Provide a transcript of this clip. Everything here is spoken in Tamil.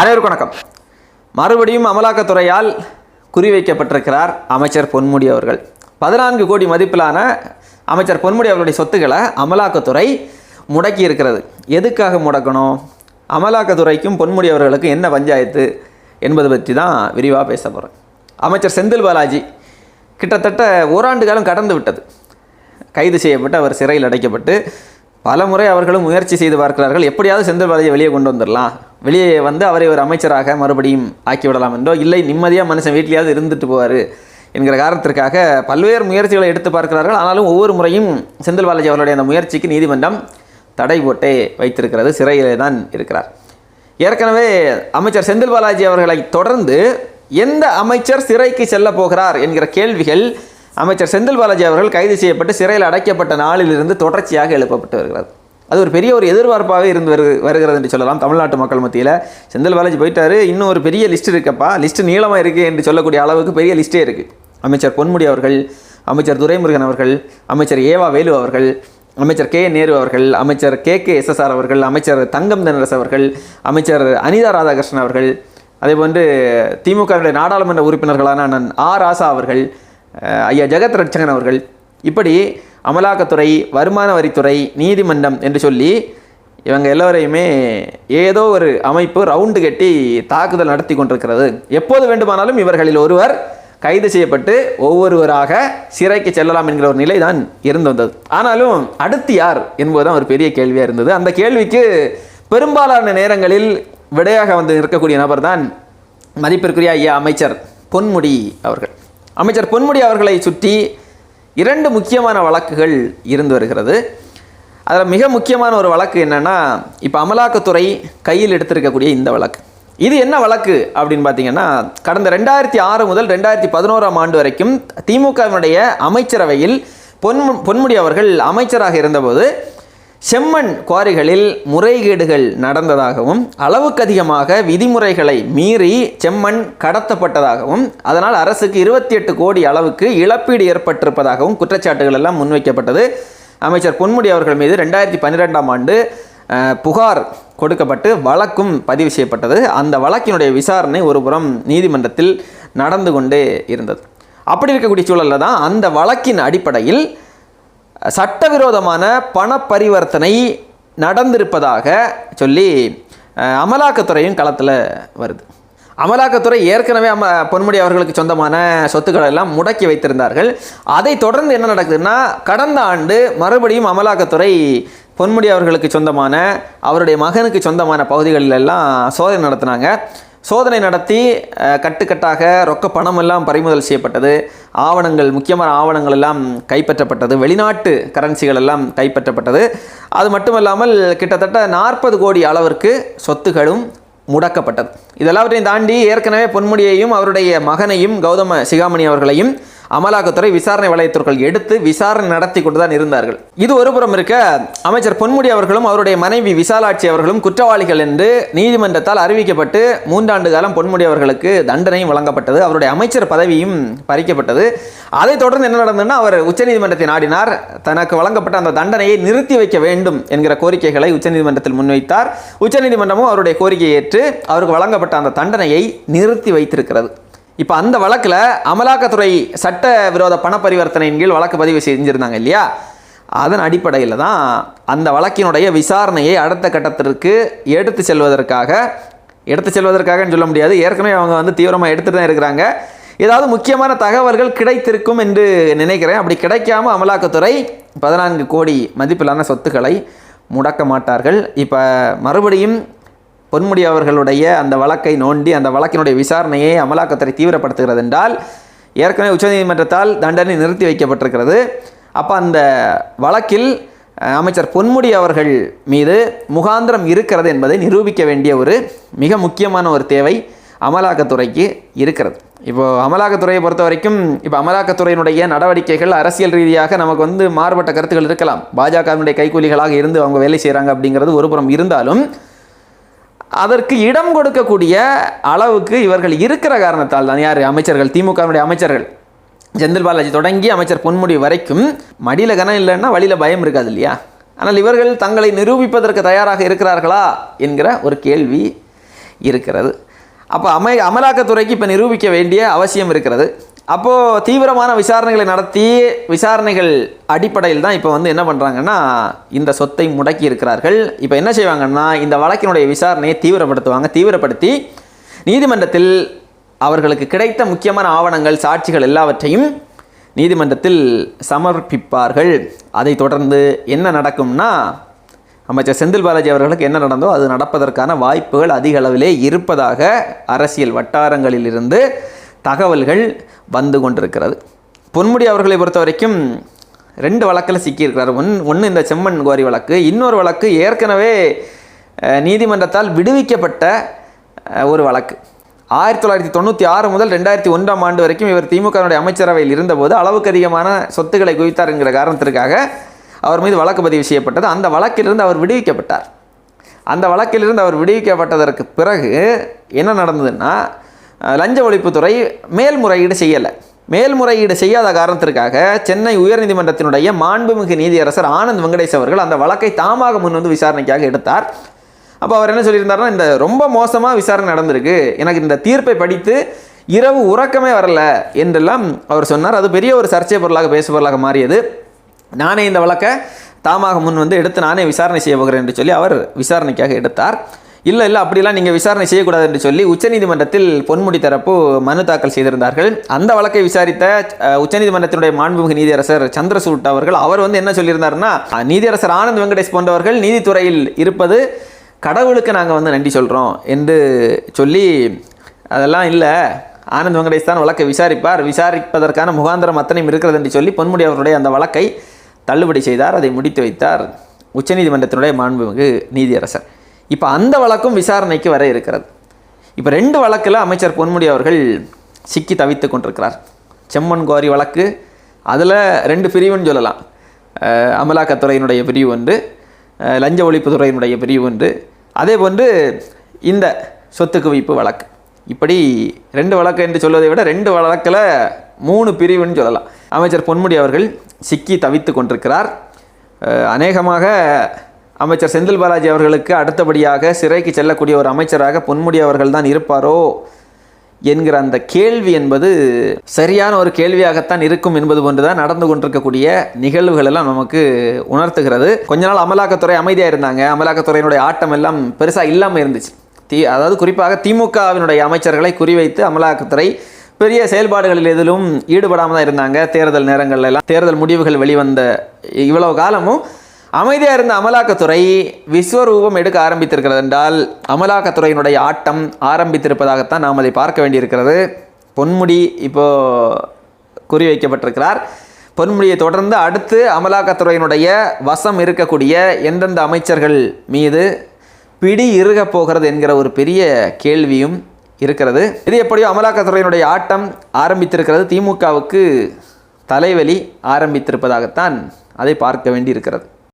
அனைவருக்கும் வணக்கம். மறுபடியும் அமலாக்கத்துறையால் குறிவைக்கப்பட்டிருக்கிறார் அமைச்சர் பொன்முடி அவர்கள். பதினான்கு கோடி மதிப்பிலான அமைச்சர் பொன்முடி அவர்களுடைய சொத்துக்களை அமலாக்கத்துறை முடக்கி இருக்கிறது. எதுக்காக முடக்கணும்? அமலாக்கத்துறைக்கும் பொன்முடி அவர்களுக்கும் என்ன பஞ்சாயத்து என்பது பற்றி தான் விரிவாக பேச போகிறேன் அமைச்சர் செந்தில் பாலாஜி கிட்டத்தட்ட ஓராண்டு காலம் கடந்து விட்டது. கைது செய்யப்பட்டு அவர் சிறையில் அடைக்கப்பட்டு பல முறை அவர்களும் முயற்சி செய்து பார்க்கிறார்கள். எப்படியாவது செந்தில் பாலாஜியை வெளியே கொண்டு வந்துடலாம். வெளியே வந்து அவரை ஒரு அமைச்சராக மறுபடியும் ஆக்கிவிடலாம் என்றோ இல்லை நிம்மதியாக மனுஷன் வீட்லேயாவது இருந்துட்டு போவார் என்கிற காரணத்திற்காக பல்வேறு முயற்சிகளை எடுத்து பார்க்கிறார்கள். ஆனாலும் ஒவ்வொரு முறையும் செந்தில் பாலாஜி அவர்களுடைய அந்த முயற்சிக்கு நீதிமன்றம் தடை போட்டே வைத்திருக்கிறது. சிறையிலே தான் இருக்கிறார். ஏற்கனவே அமைச்சர் செந்தில் பாலாஜி அவர்களை தொடர்ந்து எந்த அமைச்சர் சிறைக்கு செல்ல போகிறார் என்கிற கேள்விகள் அமைச்சர் செந்தில் பாலாஜி அவர்கள் கைது செய்யப்பட்டு சிறையில் அடைக்கப்பட்ட நாளிலிருந்து தொடர்ச்சியாக எழுப்பப்பட்டு வருகிறது. அது ஒரு பெரிய ஒரு எதிர்பார்ப்பாகவே இருந்து வரு வருகிறது என்று சொல்லலாம். தமிழ்நாட்டு மக்கள் மத்தியில் செந்தில் பாலாஜி போயிட்டாரு. இன்னும் ஒரு பெரிய லிஸ்ட் இருக்கப்பா. லிஸ்ட் நீளமாக இருக்குது என்று சொல்லக்கூடிய அளவுக்கு பெரிய லிஸ்ட்டே இருக்குது அமைச்சர் பொன்முடி அவர்கள் அமைச்சர் துரைமுருகன் அவர்கள் அமைச்சர் ஏவா வேலு அவர்கள் அமைச்சர் கே நேரு அவர்கள் அமைச்சர் கே கே எஸ்எஸ்ஆர் அவர்கள் அமைச்சர் தங்கம் தனரசு அவர்கள் அமைச்சர் அனிதா ராதாகிருஷ்ணன் அவர்கள் அதே போன்று திமுகவினுடைய நாடாளுமன்ற உறுப்பினர்களான அண்ணன் ஆ ராசா அவர்கள் ஐயா ஜெகத் ரட்சகன் அவர்கள். இப்படி அமலாக்கத்துறை வருமான வரித்துறை நீதிமன்றம் என்று சொல்லி இவங்க எல்லோரையுமே ஏதோ ஒரு அமைப்பு ரவுண்டு கட்டி தாக்குதல் நடத்தி கொண்டிருக்கிறது. எப்போது வேண்டுமானாலும் இவர்களில் ஒருவர் கைது செய்யப்பட்டு ஒவ்வொருவராக சிறைக்கு செல்லலாம் என்கிற ஒரு நிலை தான் இருந்து வந்தது. ஆனாலும் அடுத்து யார் என்பதுதான் ஒரு பெரிய கேள்வியாக இருந்தது. அந்த கேள்விக்கு பெரும்பாலான நேரங்களில் விடையாக வந்து இருக்கக்கூடிய நபர் தான் மதிப்பிற்குரிய ஐயா அமைச்சர் பொன்முடி அவர்கள். அமைச்சர் பொன்முடி அவர்களை சுற்றி இரண்டு முக்கியமான வழக்குகள் இருந்து வருகிறது. அதில் மிக முக்கியமான ஒரு வழக்கு என்னென்னா இப்போ அமலாக்கத்துறை கையில் எடுத்திருக்கக்கூடிய இந்த வழக்கு. இது என்ன வழக்கு அப்படின்னு பார்த்தீங்கன்னா கடந்த ரெண்டாயிரத்தி ஆறு முதல் ரெண்டாயிரத்தி பதினோராம் ஆண்டு வரைக்கும் திமுகவினுடைய அமைச்சரவையில் பொன் பொன்முடி அவர்கள் அமைச்சராக இருந்தபோது செம்மண் குவாரிகளில் முறைகேடுகள் நடந்ததாகவும் அளவுக்கு அதிகமாக விதிமுறைகளை மீறி செம்மண் கடத்தப்பட்டதாகவும் அதனால் அரசுக்கு இருபத்தி எட்டு கோடி அளவுக்கு இழப்பீடு ஏற்பட்டிருப்பதாகவும் குற்றச்சாட்டுகள் எல்லாம் முன்வைக்கப்பட்டது. அமைச்சர் பொன்முடி அவர்கள் மீது ரெண்டாயிரத்தி பன்னிரெண்டாம் ஆண்டு புகார் கொடுக்கப்பட்டு வழக்கும் பதிவு செய்யப்பட்டது. அந்த வழக்கினுடைய விசாரணை ஒருபுறம் நீதிமன்றத்தில் நடந்து கொண்டே இருந்தது. அப்படி இருக்கக்கூடிய சூழலில் தான் அந்த வழக்கின் அடிப்படையில் சட்டவிரோதமான பண பரிவர்த்தனை நடந்திருப்பதாக சொல்லி அமலாக்கத்துறையும் களத்தில் வருது. அமலாக்கத்துறை ஏற்கனவே அம பொன்முடி அவர்களுக்கு சொந்தமான சொத்துக்களை எல்லாம் முடக்கி வைத்திருந்தார்கள். அதை தொடர்ந்து என்ன நடக்குதுன்னா கடந்த ஆண்டு மறுபடியும் அமலாக்கத்துறை பொன்முடி அவர்களுக்கு சொந்தமான அவருடைய மகனுக்கு சொந்தமான பகுதிகளில் எல்லாம் சோதனை நடத்தினாங்க. சோதனை நடத்தி கட்டுக்கட்டாக ரொக்க பணமெல்லாம் பறிமுதல் செய்யப்பட்டது. ஆவணங்கள் முக்கியமான ஆவணங்கள் எல்லாம் கைப்பற்றப்பட்டது. வெளிநாட்டு கரன்சிகள் எல்லாம் கைப்பற்றப்பட்டது. அது மட்டுமல்லாமல் கிட்டத்தட்ட நாற்பது கோடி அளவிற்கு சொத்துகளும் முடக்கப்பட்டது. இதெல்லாவற்றையும் தாண்டி ஏற்கனவே பொன்முடியையும் அவருடைய மகனையும் கௌதம சிகாமணி அவர்களையும் அமலாக்கத்துறை விசாரணை வளையத்திற்குள் எடுத்து விசாரணை நடத்தி கொண்டு தான் இருந்தார்கள். இது ஒருபுறம் இருக்க அமைச்சர் பொன்முடி அவர்களும் அவருடைய மனைவி விசாலாட்சி அவர்களும் குற்றவாளிகள் என்று நீதிமன்றத்தால் அறிவிக்கப்பட்டு மூன்றாண்டு காலம் பொன்முடி அவர்களுக்கு தண்டனையும் வழங்கப்பட்டது. அவருடைய அமைச்சர் பதவியும் பறிக்கப்பட்டது. அதைத் தொடர்ந்து என்ன நடந்ததுன்னா அவர் உச்சநீதிமன்றத்தை நாடினார். தனக்கு வழங்கப்பட்ட அந்த தண்டனையை நிறுத்தி வைக்க வேண்டும் என்கிற கோரிக்கைகளை உச்சநீதிமன்றத்தில் முன்வைத்தார். உச்சநீதிமன்றமும் அவருடைய கோரிக்கையை ஏற்று அவருக்கு வழங்கப்பட்ட அந்த தண்டனையை நிறுத்தி வைத்திருக்கிறது. இப்போ அந்த வழக்கில் அமலாக்கத்துறை சட்ட விரோத பண பரிவர்த்தனையின் கீழ் வழக்கு பதிவு செஞ்சுருந்தாங்க இல்லையா? அதன் அடிப்படையில் தான் அந்த வழக்கினுடைய விசாரணையை அடுத்த கட்டத்திற்கு எடுத்து செல்வதற்காக எடுத்து செல்வதற்காகன்னு சொல்ல முடியாது. ஏற்கனவே அவங்க வந்து தீவிரமாக எடுத்துட்டு தான் இருக்கிறாங்க. ஏதாவது முக்கியமான தகவல்கள் கிடைத்திருக்கும் என்று நினைக்கிறேன். அப்படி கிடைக்காம அமலாக்கத்துறை பதினான்கு கோடி மதிப்பிலான சொத்துக்களை முடக்க மாட்டார்கள். இப்போ மறுபடியும் பொன்முடி அவர்களுடைய அந்த வழக்கை நோண்டி அந்த வழக்கினுடைய விசாரணையை அமலாக்கத்துறை தீவிரப்படுத்துகிறது என்றால் ஏற்கனவே உச்சநீதிமன்றத்தால் தண்டனை நிறுத்தி வைக்கப்பட்டிருக்கிறது. அப்போ அந்த வழக்கில் அமைச்சர் பொன்முடி அவர்கள் மீது முகாந்திரம் இருக்கிறது என்பதை நிரூபிக்க வேண்டிய ஒரு மிக முக்கியமான ஒரு தேவை அமலாக்கத்துறைக்கு இருக்கிறது. இப்போது அமலாக்கத்துறையை பொறுத்த வரைக்கும் இப்போ அமலாக்கத்துறையினுடைய நடவடிக்கைகள் அரசியல் ரீதியாக நமக்கு வந்து மாறுபட்ட கருத்துக்கள் இருக்கலாம். பாஜகவினுடைய கைக்கூலிகளாக இருந்து அவங்க வேலை செய்கிறாங்க அப்படிங்கிறது ஒருபுறம் இருந்தாலும் அதற்கு இடம் கொடுக்கக்கூடிய அளவுக்கு இவர்கள் இருக்கிற காரணத்தால் தான் யார்? அமைச்சர்கள் திமுகவினுடைய அமைச்சர்கள். செந்தில் பாலாஜி தொடங்கி அமைச்சர் பொன்முடி வரைக்கும் மடியில் கனம் இல்லைன்னா வழியில் பயம் இருக்காது இல்லையா? ஆனால் இவர்கள் தங்களை நிரூபிப்பதற்கு தயாராக இருக்கிறார்களா என்கிற ஒரு கேள்வி இருக்கிறது. அப்போ அமை அமலாக்கத்துறைக்கு இப்போ நிரூபிக்க வேண்டிய அவசியம் இருக்கிறது. அப்போது தீவிரமான விசாரணைகளை நடத்தி விசாரணைகள் அடிப்படையில் தான் இப்போ வந்து என்ன பண்ணுறாங்கன்னா இந்த சொத்தை முடக்கி இருக்கிறார்கள். இப்போ என்ன செய்வாங்கன்னா இந்த வழக்கினுடைய விசாரணையை தீவிரப்படுத்துவாங்க. தீவிரப்படுத்தி நீதிமன்றத்தில் அவர்களுக்கு கிடைத்த முக்கியமான ஆவணங்கள் சாட்சிகள் எல்லாவற்றையும் நீதிமன்றத்தில் சமர்ப்பிப்பார்கள். அதை தொடர்ந்து என்ன நடக்கும்னா அமைச்சர் செந்தில் பாலாஜி அவர்களுக்கு என்ன நடந்தோ அது நடப்பதற்கான வாய்ப்புகள் அதிக அளவிலே இருப்பதாக அரசியல் வட்டாரங்களிலிருந்து தகவல்கள் வந்து கொண்டிருக்கிறது. பொன்முடி அவர்களை பொறுத்த வரைக்கும் ரெண்டு வழக்கில் சிக்கியிருக்கிறார். ஒன் ஒன்று இந்த செம்மண் கோரி வழக்கு இன்னொரு வழக்கு ஏற்கனவே நீதிமன்றத்தால் விடுவிக்கப்பட்ட ஒரு வழக்கு. ஆயிரத்தி தொள்ளாயிரத்தி தொண்ணூற்றி ஆறு முதல் ரெண்டாயிரத்தி ஒன்றாம் ஆண்டு வரைக்கும் இவர் திமுகவினுடைய அமைச்சரவையில் இருந்தபோது அளவுக்கு அதிகமான சொத்துக்களை குவித்தார் என்கிற காரணத்திற்காக அவர் மீது வழக்கு பதிவு செய்யப்பட்டது. அந்த வழக்கிலிருந்து அவர் விடுவிக்கப்பட்டார். அந்த வழக்கிலிருந்து அவர் விடுவிக்கப்பட்டதற்கு பிறகு என்ன நடந்ததுன்னா லஞ்ச ஒழிப்புத்துறை மேல்முறையீடு செய்யலை. மேல்முறையீடு செய்யாத காரணத்திற்காக சென்னை உயர்நீதிமன்றத்தினுடைய மாண்புமிகு நீதியரசர் ஆனந்த் வெங்கடேஷ் அவர்கள் அந்த வழக்கை தாமாக முன் வந்து விசாரணைக்காக எடுத்தார். அப்போ அவர் என்ன சொல்லியிருந்தாருன்னா இந்த ரொம்ப மோசமாக விசாரணை நடந்திருக்கு. எனக்கு இந்த தீர்ப்பை படித்து இரவு உறக்கமே வரல என்றெல்லாம் அவர் சொன்னார். அது பெரிய ஒரு சர்ச்சை பொருளாக பேசு பொருளாக மாறியது. நானே இந்த வழக்கை தாமாக முன் வந்து எடுத்து நானே விசாரணை செய்ய போகிறேன் என்று சொல்லி அவர் விசாரணைக்காக எடுத்தார். இல்லை இல்லை அப்படிலாம் நீங்கள் விசாரணை செய்யக்கூடாது என்று சொல்லி உச்சநீதிமன்றத்தில் பொன்முடி தரப்பு மனு தாக்கல் செய்திருந்தார்கள். அந்த வழக்கை விசாரித்த உச்சநீதிமன்றத்தினுடைய மாண்புமிகு நீதியரசர் சந்திரசூட் அவர்கள் அவர் வந்து என்ன சொல்லியிருந்தாருன்னா நீதியரசர் ஆனந்த் வெங்கடேஷ் போன்றவர்கள் நீதித்துறையில் இருப்பது கடவுளுக்கு நாங்கள் வந்து நன்றி சொல்கிறோம் என்று சொல்லி அதெல்லாம் இல்லை. ஆனந்த் வெங்கடேஷ் தான் வழக்கை விசாரிப்பார். விசாரிப்பதற்கான முகாந்திரம் அத்தனையும் இருக்கிறது என்று சொல்லி பொன்முடி அவருடைய அந்த வழக்கை தள்ளுபடி செய்தார். அதை முடித்து வைத்தார் உச்சநீதிமன்றத்தினுடைய மாண்புமிகு நீதியரசர். இப்போ அந்த வழக்கும் விசாரணைக்கு வர இருக்கிறது. இப்போ ரெண்டு வழக்கில் அமைச்சர் பொன்முடி அவர்கள் சிக்கி தவித்து கொண்டிருக்கிறார். செம்மன் கோரி வழக்கு அதில் ரெண்டு பிரிவுன்னு சொல்லலாம். அமலாக்கத்துறையினுடைய பிரிவு ஒன்று லஞ்ச ஒழிப்புத்துறையினுடைய பிரிவு ஒன்று அதே போன்று இந்த சொத்து குவிப்பு வழக்கு. இப்படி ரெண்டு வழக்கு என்று சொல்வதை விட ரெண்டு வழக்கில் மூணு பிரிவுன்னு சொல்லலாம். அமைச்சர் பொன்முடி அவர்கள் சிக்கி தவித்து கொண்டிருக்கிறார். அநேகமாக அமைச்சர் செந்தில் பாலாஜி அவர்களுக்கு அடுத்தபடியாக சிறைக்கு செல்லக்கூடிய ஒரு அமைச்சராக பொன்முடி அவர்கள் தான் இருப்பாரோ என்கிற அந்த கேள்வி என்பது சரியான ஒரு கேள்வியாகத்தான் இருக்கும் என்பது போன்றுதான் நடந்து கொண்டிருக்கக்கூடிய நிகழ்வுகள் எல்லாம் நமக்கு உணர்த்துகிறது. கொஞ்ச நாள் அமலாக்கத்துறை அமைதியாக இருந்தாங்க. அமலாக்கத்துறையினுடைய ஆட்டம் எல்லாம் பெருசாக இல்லாமல் இருந்துச்சு. தி அதாவது குறிப்பாக திமுகவினுடைய அமைச்சர்களை குறிவைத்து அமலாக்கத்துறை பெரிய செயல்பாடுகளில் எதிலும் ஈடுபடாமல் தான் இருந்தாங்க. தேர்தல் நேரங்கள்ல எல்லாம் தேர்தல் முடிவுகள் வெளிவந்த இவ்வளவு காலமும் அமைதியாக இருந்த அமலாக்கத்துறை விஸ்வரூபம் எடுக்க ஆரம்பித்திருக்கிறது என்றால் அமலாக்கத்துறையினுடைய ஆட்டம் ஆரம்பித்திருப்பதாகத்தான் நாம் அதை பார்க்க வேண்டியிருக்கிறது. பொன்முடி இப்போ குறிவைக்கப்பட்டிருக்கிறார். பொன்முடியை தொடர்ந்து அடுத்து அமலாக்கத்துறையினுடைய வசம் இருக்கக்கூடிய எந்தெந்த அமைச்சர்கள் மீது பிடி இருகப் போகிறது என்கிற ஒரு பெரிய கேள்வியும் இருக்கிறது. இது எப்படியோ அமலாக்கத்துறையினுடைய ஆட்டம் ஆரம்பித்திருக்கிறது. திமுகவுக்கு தலைவலி ஆரம்பித்திருப்பதாகத்தான் அதை பார்க்க வேண்டி இருக்கிறது